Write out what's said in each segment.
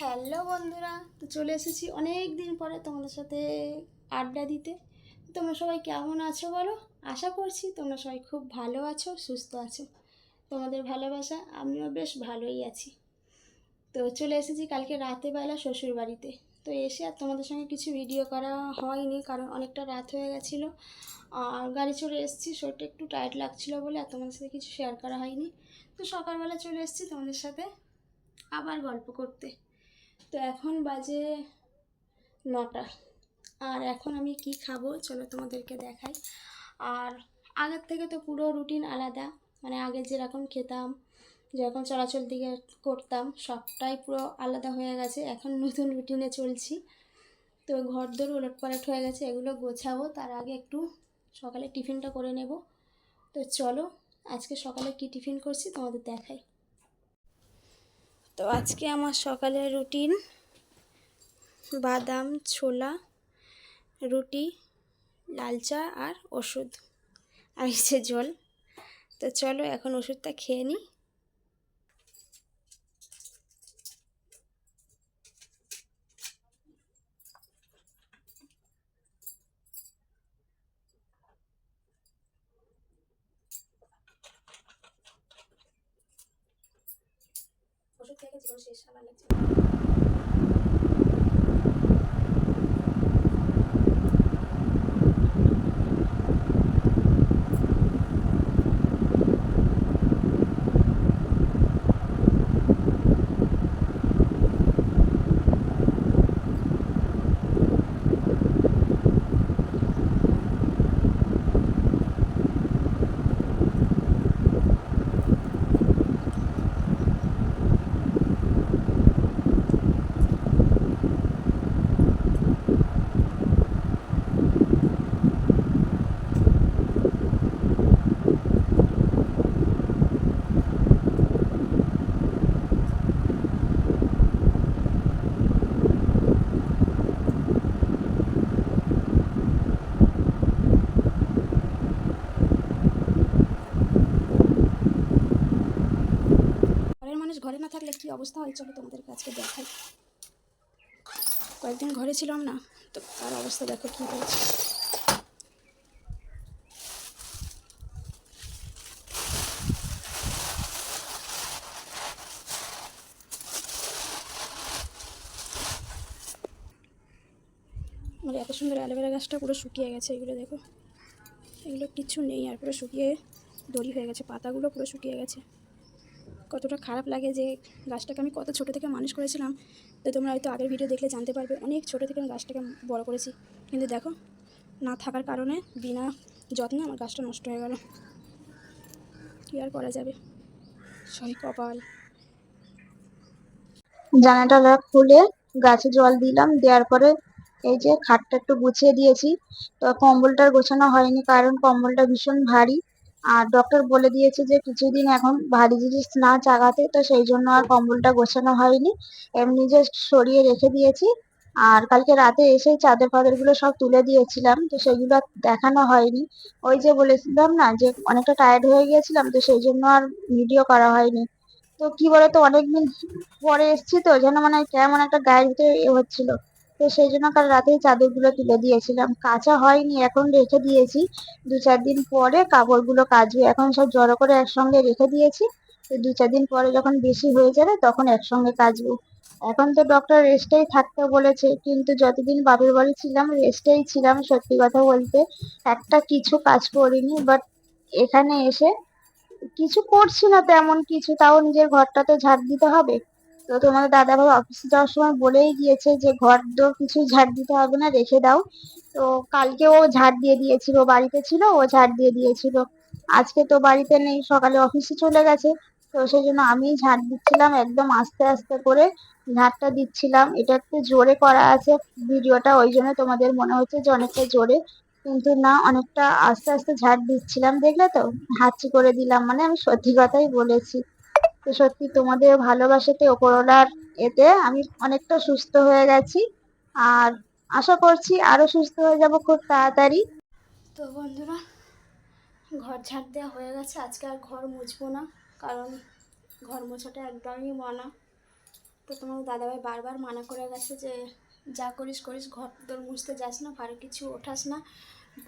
Hello বন্ধুরা, তো চলে এসেছি অনেক দিন পরে তোমাদের সাথে আড্ডা দিতে। তোমরা সবাই কেমন আছো বলো? আশা করছি তোমরা সবাই খুব ভালো আছো, সুস্থ আছো। তোমাদের ভালোবাসা, আমিও বেশ ভালোই আছি। তো চলে এসেছি কালকে রাতেবেলা শ্বশুর বাড়িতে। তো এসে আর তোমাদের সঙ্গে কিছু ভিডিও করা হয়নি, কারণ অনেকটা রাত হয়ে গেছিল। আর গাড়ি চলে এসেছি, শরীরটা একটু টায়ার্ড লাগছিল বলে আর তোমাদের সাথে কিছু শেয়ার করা হয়নি। তো সকালবেলা চলে এসেছি তোমাদের সাথে আবার গল্প করতে। তো এখন বাজে নটা। আর এখন আমি কি খাব চলো তোমাদেরকে দেখাই। আর আগের থেকে তো পুরো রুটিন আলাদা। মানে আগে যেরকম খেতাম, যেরকম চলাচল দিকে করতাম, সবটাই পুরো আলাদা হয়ে গেছে। এখন নতুন রুটিনে চলছি। তো ঘর দোর ওলট পালট হয়ে গেছে, এগুলো গোছাবো। তার আগে একটু সকালে টিফিনটা করে নেব। তো চলো, আজকে সকালে কি টিফিন করছি তোমাদের দেখাই। তো আজকে আমার সকালের রুটিন, বাদাম, ছোলা, রুটি, লাল চা আর ওষুধ। আর জল। তো চলো এখন ওষুধটা খেয়ে নিই। ওষুধ জীবন শেষ আমার লাগছে ঘরের মানুষ ঘরে না থাকলে কি অবস্থা হয় চলো তোমাদের কাছে দেখাই। কয়েকদিন ঘরে ছিলাম না, তো তার অবস্থা দেখো কী হয়েছে। এত সুন্দর অ্যালোভেরা গাছটা পুরো শুকিয়ে গেছে, এগুলো দেখো। এগুলো কিছু নেই, আর পুরো শুকিয়ে দড়ি হয়ে গেছে, পাতাগুলো পুরো শুকিয়ে গেছে। কতটা খারাপ লাগে যে গাছটাকে আমি কত ছোটো থেকে মানুষ করেছিলাম, তো তোমরা হয়তো আগের ভিডিও দেখলে জানতে পারবে, অনেক ছোটো থেকে আমি গাছটাকে বড় করেছি। কিন্তু দেখো, না থাকার কারণে বিনা যত্নে আমার গাছটা নষ্ট হয়ে গেল। কী আর করা যাবে? সই কপাল। জানালাটা খুলে গাছে জল দিলাম, দেওয়ার পরে এই যে খাটটা একটু গুছিয়ে দিয়েছি, তো কম্বলটা গোছানো হয়নি, কারণ কম্বলটা ভীষণ ভারী। আর ডক্টর বলে দিয়েছে যে কিছুদিন এখন ভারী জিনিস না চাগাতে, তো সেই জন্য আর কম্বলটা গোছানো হয়নি। এমনি জাস্ট সরিয়ে রেখে দিয়েছি। আর কালকে রাতে এসে চাদর ফাদরগুলো সব তুলে দিয়েছিলাম, তো সেগুলো দেখানো হয়নি। ওই যে বলেছিলাম না যে অনেকটা টায়ার্ড হয়ে গিয়েছিলাম, তো সেই জন্য আর ভিডিও করা হয়নি। তো কি বলতো, অনেকদিন পরে এসেছি তো, যেন মানে কেমন একটা গায়ের ভিতরে এ হচ্ছিল। তো সেই জন্য কাল রাতেই চাদরগুলো তুলে দিয়েছিলাম। কাঁচা হয়নি, এখন রেখে দিয়েছি। দু চার দিন পরে কাপড়গুলো কাচবে। এখন সব জড়ো করে একসঙ্গে রেখে দিয়েছি। তো দু চার দিন পরে যখন বেশি হয়ে যাবে তখন একসঙ্গে কাচবো। এখন তো ডক্টর রেস্টেই থাকতে বলেছে, কিন্তু যতদিন বাপের বাড়ি ছিলাম রেস্টেই ছিলাম সত্যি কথা বলতে। একটা কিছু কাজ করিনি বাট এখানে এসে কিছু করছি না তেমন কিছু, তাও নিজের ঘরটা তো ঝাড় দিতে হবে। তো তোমাদের দাদা ভাই অফিসে যাওয়ার সময় বলেই গিয়েছে যে ঘর দোর কিছু ঝাড় দিতে হবে না, রেখে দাও। তো কালকে ও ঝাড় দিয়ে দিয়েছিল বাড়িতে ছিল, ও ঝাড় দিয়ে দিয়েছিল। আজকে তো বাড়িতে নেই, সকালে অফিসে চলে গেছে। তো সেই জন্য আমি ঝাড় দিচ্ছিলাম, একদম আস্তে আস্তে করে ঝাড়টা দিচ্ছিলাম। এটা একটু জোরে করা আছে, ভিডিওটা ওই জন্য তোমাদের মনে হচ্ছে যে অনেকটা জোরে, কিন্তু না, অনেকটা আস্তে আস্তে ঝাড় দিচ্ছিলাম, দেখলে তো? হাঁচি করে দিলাম মানে আমি সত্যি কথাই বলেছি। তো সত্যি তোমাদের ভালোবাসাতে ওপরওয়ালার এতে আমি অনেকটা সুস্থ হয়ে গেছি। আর আশা করছি আরও সুস্থ হয়ে যাব খুব তাড়াতাড়ি। তো বন্ধুরা, ঘর ঝাড় দেওয়া হয়ে গেছে। আজকে আর ঘর মুছবো না, কারণ ঘর মোছাটা একদমই মানা। তো তোমার দাদাভাই বারবার মানা করে গেছে যে, যা করিস করিস, ঘর তোর মুছতে যাস না, ভারী কিছু ওঠাস না।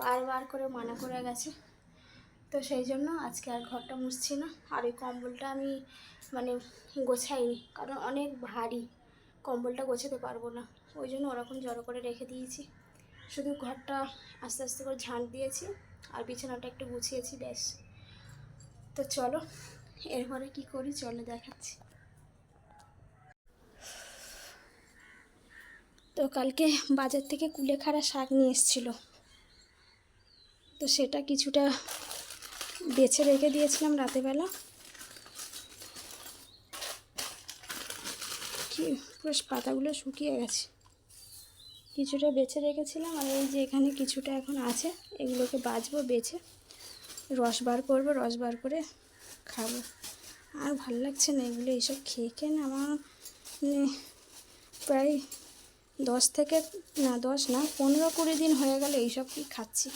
বারবার করে মানা করে গেছে। তো সেই জন্য আজকে আর ঘরটা মুছছি না। আর এই কম্বলটা আমি মানে গোছাইনি, কারণ অনেক ভারী। কম্বলটা গোছাতে পারব না। ওই জন্য ওরকম জড়ো করে রেখে দিয়েছি। শুধু ঘরটা আস্তে আস্তে করে ঝাঁট দিয়েছি আর বিছানাটা একটু গুছিয়েছি, ব্যাস। তো চলো, এরপরে কি করি চলো দেখাচ্ছি। তো কালকে বাজার থেকে কুলেখাড়া শাক নিয়ে এসেছিল। তো সেটা কিছুটা বেছে রেখে দিয়েছিলাম রাতেবেলা। কি, পুরো পাতাগুলো শুকিয়ে গেছে। কিছুটা বেছে রেখেছিলাম আর এই যে এখানে কিছুটা এখন আছে, এগুলোকে বাছবো বেছে। রস বার করব, রস বার করে খাব। আর ভালো লাগছে না এগুলো, এইসব খেয়ে খেয়ে না আমার মানে প্রায় দশ থেকে, না দশ না, পনেরো কুড়ি দিন হয়ে গেল এইসব কি খাচ্ছি।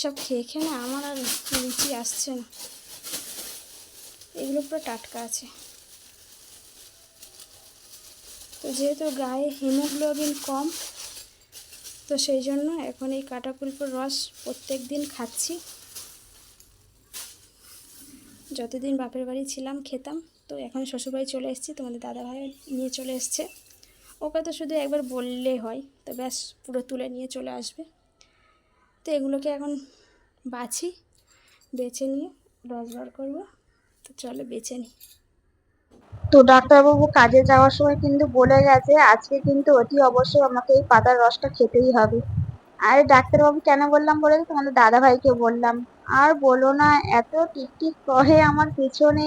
সব খেয়ে খেয়ে না আমার আর রুচি আসছে না। এগুলো পুরো টাটকা আছে। তো যেহেতু গায়ে হিমোগ্লোবিন কম, তো সেই জন্য এখন এই কাটাকুলপোর রস প্রত্যেক দিন খাচ্ছি। যতদিন বাপের বাড়ি ছিলাম, খেতাম। তো এখন শ্বশুরবাড়ি চলে এসেছি, তোমাদের দাদাভাই নিয়ে চলে এসছে। ওকে তো শুধু একবার বললেই হয়, তো ব্যাস পুরো তুলে নিয়ে চলে আসবে। তো এগুলোকে এখন বাছি, বেছে নিয়ে রস বার করব। তো চলো বেছে নিই তো ডাক্তারবাবু, কাজে যাওয়ার সময় কিন্তু বলে গেছে, আজকে কিন্তু অতি অবশ্যই আমাকে এই পাতার রসটা খেতেই হবে। আর ডাক্তারবাবু কেন বললাম বলে তোমাদের দাদা ভাইকে বললাম। আর বলো না, এত টিকটিক করে আমার পেছনে,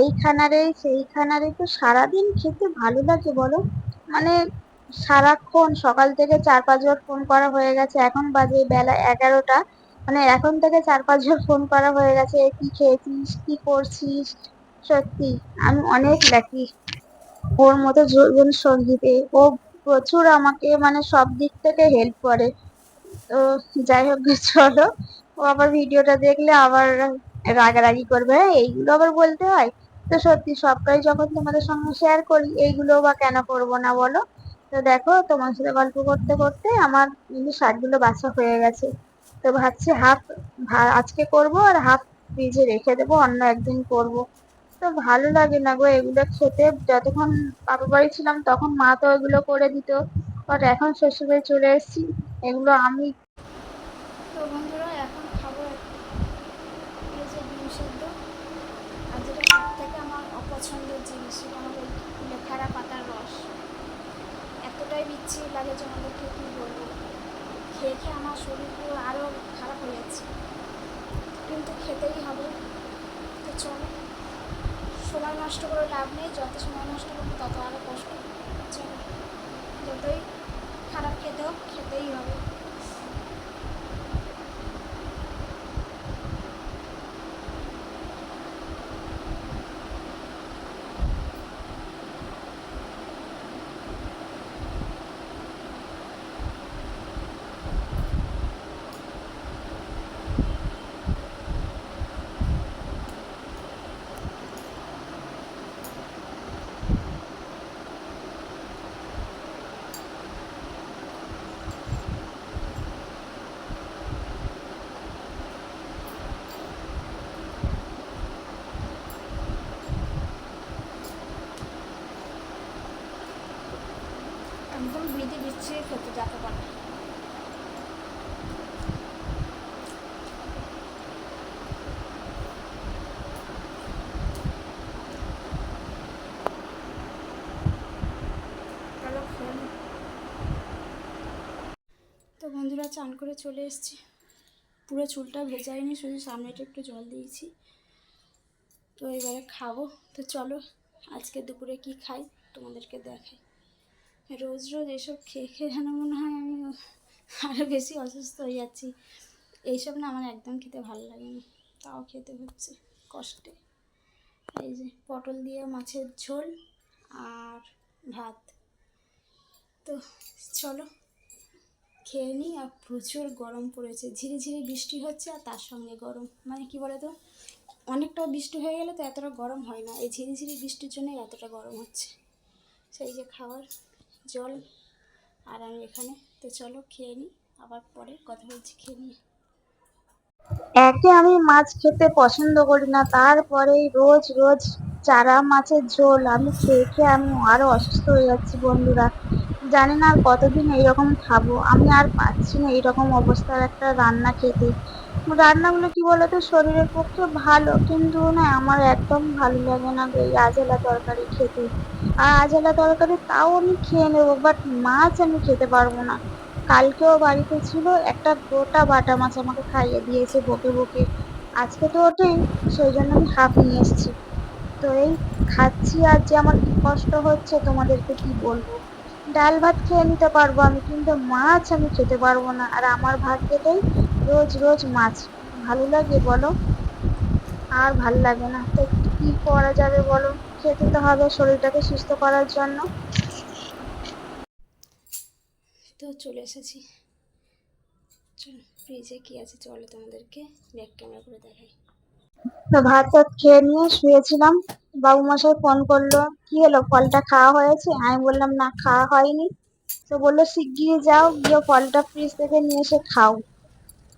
এইখানারে, সেইখানারে তো সারাদিন খেতে ভালো লাগে বলো। মানে সারাক্ষণ সকাল থেকে চার পাঁচবার ফোন করা হয়ে গেছে। এখন বাজে বেলা এগারোটা। মানে এখন থেকে চার পাঁচবার ফোন করা হয়ে গেছে। "এ কি খেয়েছিস? কি করছিস? সত্যি, আমি অনেক লাকি ওর মতো জীবন সঙ্গীতে। ও প্রচুর আমাকে মানে সব দিক থেকে হেল্প করে। তো যাই হোক, চলো। ও আবার ভিডিওটা দেখলে আবার রাগারাগি করবে। হ্যাঁ এইগুলো আবার বলতে হয়। তো সত্যি, সবটাই যখন তোমাদের সঙ্গে শেয়ার করি, এইগুলো বা কেন করব না বলো? তো দেখো, তোমার সাথে গল্প করতে করতে আমার কিন্তু শাকগুলো বাছা হয়ে গেছে। তো ভাবছি হাফ আজকে করব আর হাফ ফ্রিজে রেখে দেবো, অন্য একদিন করব। তো ভালো লাগে না গো এগুলো খেতে। যতক্ষণ বাপা বাড়ি ছিলাম তখন মা তো এগুলো করে দিত। বাট এখন শ্বশুরবাড়ি চলে এসেছি, এগুলো আমি তো বন্ধুরা এখন খাব এই যে ডিম সেদ্ধ আর যেটা সব থেকে আমার অপছন্দের জিনিস সেটা হলো লেখারা পাতার রস এতটাই বিচ্ছিরি লাগে যে আমাদেরকে কী বলব? খেয়ে খেয়ে আমার শরীর পুরো আরও খারাপ হয়ে যাচ্ছে। কিন্তু খেতেই হবে। তো চলো। সময় নষ্ট করে লাভ নেই। যত সময় নষ্ট করব, তত আরও কষ্ট। চলো। যতই খারাপ খেতে হোক, খেতেই হবে। একদম বিধি দিচ্ছে খেতে যাতে পারে তো বন্ধুরা চান করে চলে এসেছি। পুরো চুলটা ভেজাইনি, শুধু সামনেটা একটু জল দিয়েছি। তো এবারে খাব। তো চলো আজকে দুপুরে কি খাই তোমাদেরকে দেখাই। রোজ রোজ এসব খেয়ে খেয়ে যেন মনে হয় আমি আরও বেশি অসুস্থ হয়ে যাচ্ছি। এইসব না আমার একদম খেতে ভালো লাগে না তাও খেতে হচ্ছে কষ্টে। এই যে পটল দিয়ে মাছের ঝোল আর ভাত। তো চলো, খেয়ে নিই আর প্রচুর গরম পড়েছে। ঝিরি ঝিরি বৃষ্টি হচ্ছে আর তার সঙ্গে গরম। মানে কি বলে তো অনেকটা বৃষ্টি হয়ে গেলে তো এতটা গরম হয় না। এই ঝিরি ঝিরি বৃষ্টির জন্যই এতটা গরম হচ্ছে। সেই যে খাওয়ার জল। আর আমি এখানে, তো চলো খেয়ে নিই আবার পরে কথা বলছি, খেয়ে নিয়ে একে আমি মাছ খেতে পছন্দ করি না তারপরে রোজ রোজ চারা মাছের ঝোল। আমি খেয়ে খেয়ে আমি আরও অসুস্থ হয়ে যাচ্ছি, বন্ধুরা। জানি না আর কতদিন এইরকম খাব। আমি আর পাচ্ছি না এইরকম অবস্থার একটা রান্না খেতে। রান্নাগুলো কি বলতো? শরীরের পক্ষে ভালো, কিন্তু না, আমার একদম ভালো লাগে না এই আজেলা তরকারি খেতে। আর আজেলা তরকারি তাও আমি খেয়ে নেব বাট মাছ আমি খেতে পারব না। কালকেও বাড়িতে ছিল, একটা গোটা বাটা মাছ আমাকে খাইয়ে দিয়েছে বকে বকে। আজকে তো ওটাই সেই জন্য আমি হাফ নিয়ে এসেছি। তো এই খাচ্ছি আর যে আমার কি কষ্ট হচ্ছে, তোমাদেরকে কি বলব? ডাল ভাত খেয়ে নিতে পারব আমি, কিন্তু মাছ আমি খেতে পারব না। আর আমার খেতেই রোজ রোজ মাছ ভালো লাগে বলো? আর ভালো লাগে না। তো কি করা যাবে বলো? খেতে তো হবে শরীরটাকে সুস্থ করার জন্য। তো চলে এসেছি। চলো ফ্রিজে কী আছে চলো তোমাদেরকে ব্যাক ক্যামেরা করে দেখাই। তো ভাত টাত খেয়ে নিয়ে শুয়েছিলাম। বাবু মশাই ফোন করল কি হলো? ফলটা খাওয়া হয়েছে? আমি বললাম না খাওয়া হয়নি। তো বলল শিগগিরই যাও গিয়ে ফলটা ফ্রিজ থেকে নিয়ে এসে খাও।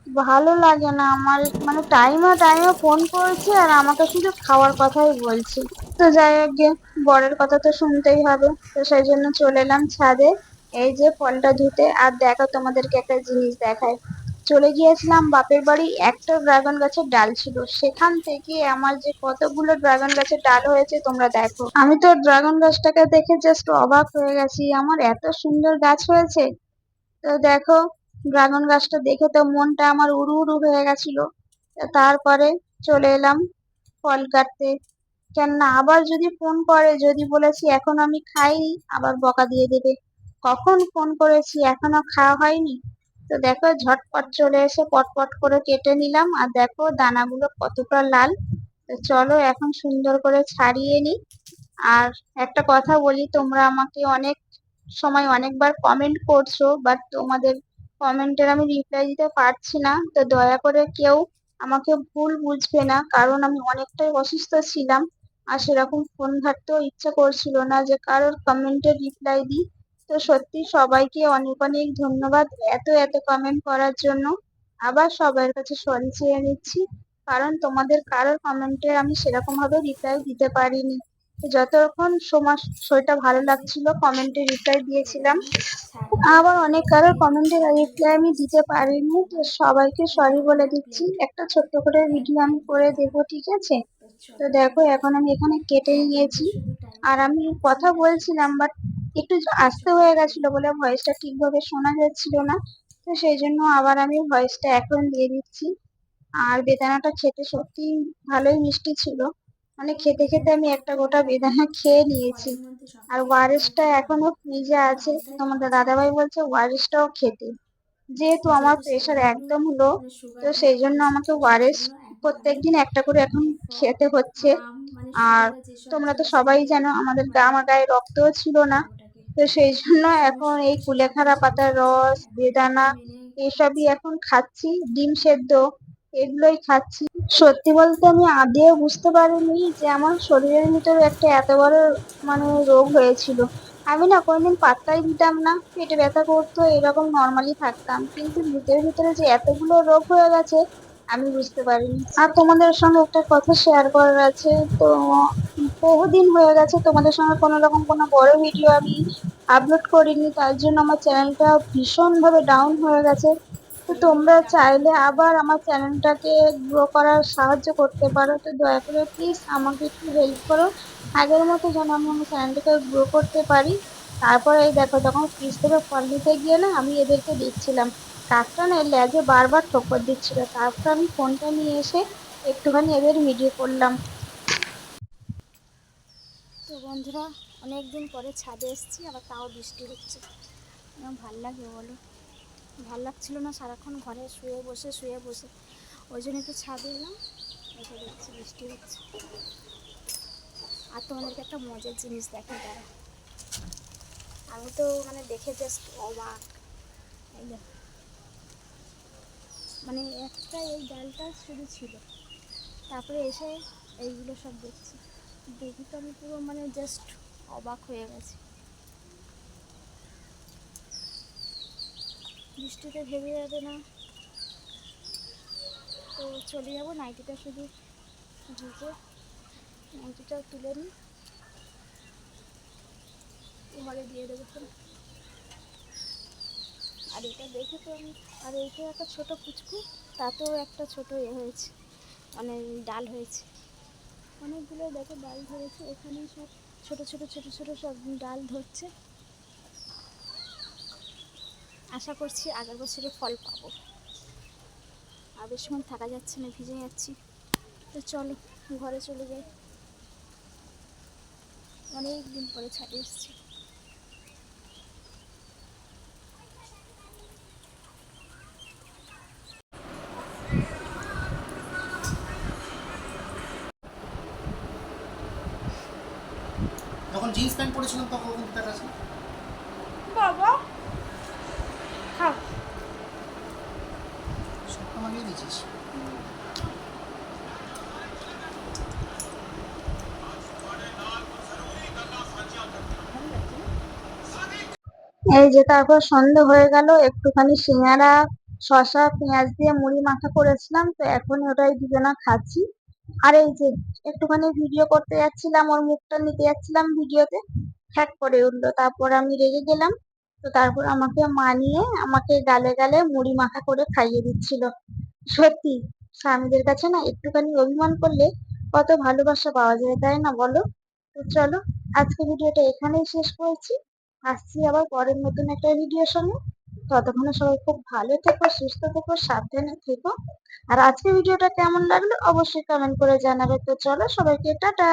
ভালো লাগে না আমার মানে টাইমে টাইমে ফোন করছে আর আমাকে শুধু খাওয়ার কথাই বলছে। তো যাই হোক বরের কথা তো শুনতেই হবে। তো সেই জন্য চলে এলাম ছাদে। এই যে ফলটা ধুতে, আর দেখো তোমাদেরকে একটা জিনিস দেখায় চলে গিয়েছিলাম বাপের বাড়ি, একটা ড্রাগন গাছের ডাল ছিল। সেখান থেকে আমার যে কতগুলো ড্রাগন গাছের ডাল হয়েছে তোমরা দেখো। আমি তো ড্রাগন গাছটাকে দেখে জাস্ট অবাক হয়ে গেছি। আমার এত সুন্দর গাছ হয়েছে। তো দেখো ড্রাগন গাছটা দেখে তো মনটা আমার উড়ু উড়ু হয়ে গেছিল। তারপরে চলে এলাম ফল কাটতে। কেননা আবার যদি ফোন করে, যদি বলেছি, এখন আমি খাইনি, আবার বকা দিয়ে দেবে। কখন ফোন করেছি? এখনও খাওয়া হয়নি? তো দেখো, ঝটপট চলে এসে পটপট করে কেটে নিলাম। আর দেখো, দানাগুলো কতটা লাল। তো চলো এখন সুন্দর করে ছাড়িয়ে নিই। আর একটা কথা বলি, তোমরা আমাকে অনেক সময় অনেকবার কমেন্ট করছ বাট তোমাদের কমেন্টের আমি রিপ্লাই দিতে পারছি না। তো দয়া করে কেউ আমাকে ভুল বুঝবে না, কারণ আমি অনেকটাই অসুস্থ ছিলাম আর সেরকম ফোন ঘাটতেও ইচ্ছা করছিল না যে কারোর কমেন্টের রিপ্লাই দিই। তো সত্যি সবাইকে অনেক অনেক ধন্যবাদ এত এত কমেন্ট করার জন্য। আবার সবার কাছে সরি চেয়ে নিচ্ছি, কারণ তোমাদের কারোর কমেন্টে আমি সেরকম ভাবে রিপ্লাই দিতে পারিনি। যতক্ষণ সময় শরীরটা ভালো লাগছিল কমেন্টে রিপ্লাই দিয়েছিলাম। আবার অনেক কারোর কমেন্টের রিপ্লাই আমি দিতে পারিনি, তো সবাইকে সরি বলে দিচ্ছি। একটা ছোট্ট করে ভিডিও আমি করে দেবো, ঠিক আছে? তো দেখো, এখন আমি এখানে কেটে নিয়েছি। আর আমি কথা বলছিলাম বাট একটু আস্তে হয়ে গেছিল বলে ভয়েসটা ঠিকভাবে শোনা যাচ্ছিল না। তো সেই জন্য আবার আমি ভয়েসটা এখন দিয়ে দিচ্ছি। আর বেদানাটা খেতে সত্যি ভালোই মিষ্টি ছিল। মানে খেতে খেতে আমি একটা গোটা বেদানা খেয়ে নিয়েছি। আর ওয়ারেসটা এখনও ফ্রিজে আছে। তোমাদের দাদাভাই বলছে ওয়ারেসটাও খেতে। যেহেতু আমার প্রেশার একদম লো তো সেই জন্য আমাকে ওয়ারেস প্রত্যেকদিন একটা করে এখন খেতে হচ্ছে। আর তোমরা তো সবাই জানো, আমাদের আমার গায়ে রক্তও ছিল না। তো সেই জন্য এখন এই কুলেখাড়া পাতার রস, বেদানা, এসবই এখন খাচ্ছি। ডিম সেদ্ধ। এগুলোই খাচ্ছি। সত্যি বলতে আমি আদেও বুঝতে পারিনি যে আমার শরীরের ভিতরে একটা এত বড় মানে রোগ হয়েছিল। আমি না কোনোদিন পাত্তাই দিতাম না, পেটে ব্যথা করতো, এরকম নর্মালি থাকতাম। কিন্তু ভিতরে ভিতরে যে এতগুলো রোগ হয়ে গেছে, আমি বুঝতে পারিনি। আর তোমাদের সঙ্গে একটা কথা শেয়ার করার আছে, তো বহুদিন হয়ে গেছে তোমাদের সঙ্গে কোনো রকম কোনো বড় ভিডিও আমি আপলোড করিনি, তার জন্য আমার চ্যানেলটা ভীষণভাবে ডাউন হয়ে গেছে। তো তোমরা চাইলে আবার আমার চ্যানেলটাকে গ্রো করার সাহায্য করতে পারো। তো দয়া করে প্লিজ আমাকে একটু হেল্প করো। আগের মতো যেন আমি আমার চ্যানেলটাকে গ্রো করতে পারি। তারপরে এই দেখো তখন ফ্রিজ থেকে ফল নিতে গিয়ে না আমি এদেরকে দিচ্ছিলাম। কাকটা না লেজে বারবার ঠোকর দিচ্ছিল। তারপর আমি ফোনটা নিয়ে এসে একটুখানি এদের ভিডিও করলাম। তো বন্ধুরা অনেক দিন পরে ছাদে এসেছি, আবার তাও বৃষ্টি হচ্ছে। ভালো লাগে বলো। ভালো লাগছিল না, সারাক্ষণ ঘরে শুয়ে বসে শুয়ে বসে। ওই জন্য একটু ছাদে এলাম এসে দেখছি বৃষ্টি হচ্ছে। আর তোমাদেরকে একটা মজার জিনিস দেখে তারা আমি তো মানে দেখে জাস্ট অবাক। এই মানে একটা এই ডালটা শুধু ছিল। তারপরে এসে এইগুলো সব দেখছি। দেখি তো আমি পুরো মানে জাস্ট অবাক হয়ে গেছি। বৃষ্টিতে ভেবে যাবে না। তো চলে যাব, নাইটিটা শুধু ভিজে নাইটিটাও তুলে নিই। ঘরে দিয়ে দেবো আর এটা দেখে তো আমি আর এইটা একটা ছোট পুচকু, তাতেও একটা ছোট এ হয়েছে মানে ডাল হয়েছে। অনেকগুলো দেখো ডাল ধরেছে এখানে সব ছোট ছোট ছোট ছোট সব ডাল ধরছে। আশা করছি আগের বছরে ফল পাবো। আর বেশিক্ষণ থাকা যাচ্ছে না ভিজে যাচ্ছি। তো চলো ঘরে চলে যাই। অনেক দিন পরে ছাড়ে এসেছি। যখন জিন্স প্যান্ট পরেছিলাম তখন কিন্তু বাবা খাও সবটা এই যে তারপর সন্ধে হয়ে গেল, একটুখানি সিঙ্গারা, শসা, পেঁয়াজ দিয়ে মুড়ি মাখা করেছিলাম, তো এখন ওটাই দুজনা খাচ্ছি। আর এই যে একটুখানি ভিডিও করতে যাচ্ছিলাম, ওর মুখটা নিতে যাচ্ছিলাম ভিডিওতে হ্যাক করে উঠল। তারপর আমি রেগে গেলাম, তো তারপর আমাকে মানিয়ে আমাকে গালে গালে মুড়ি মাখা করে খাইয়ে দিচ্ছিল। সত্যি, স্বামীদের কাছে না একটুখানি অভিমান করলে কত ভালোবাসা পাওয়া যায়, তাই না বলো? তো চলো, আজকে ভিডিওটা এখানেই শেষ করছি। আসছি আবার পরের নতুন একটা ভিডিওর সঙ্গে। ততক্ষণে সবাই খুব ভালো থেকো, সুস্থ থেকো, সাবধানে থেকো। আর আজকে ভিডিওটা কেমন লাগল অবশ্যই কমেন্ট করে জানাবে। তো চলো, সবাইকে টাটা!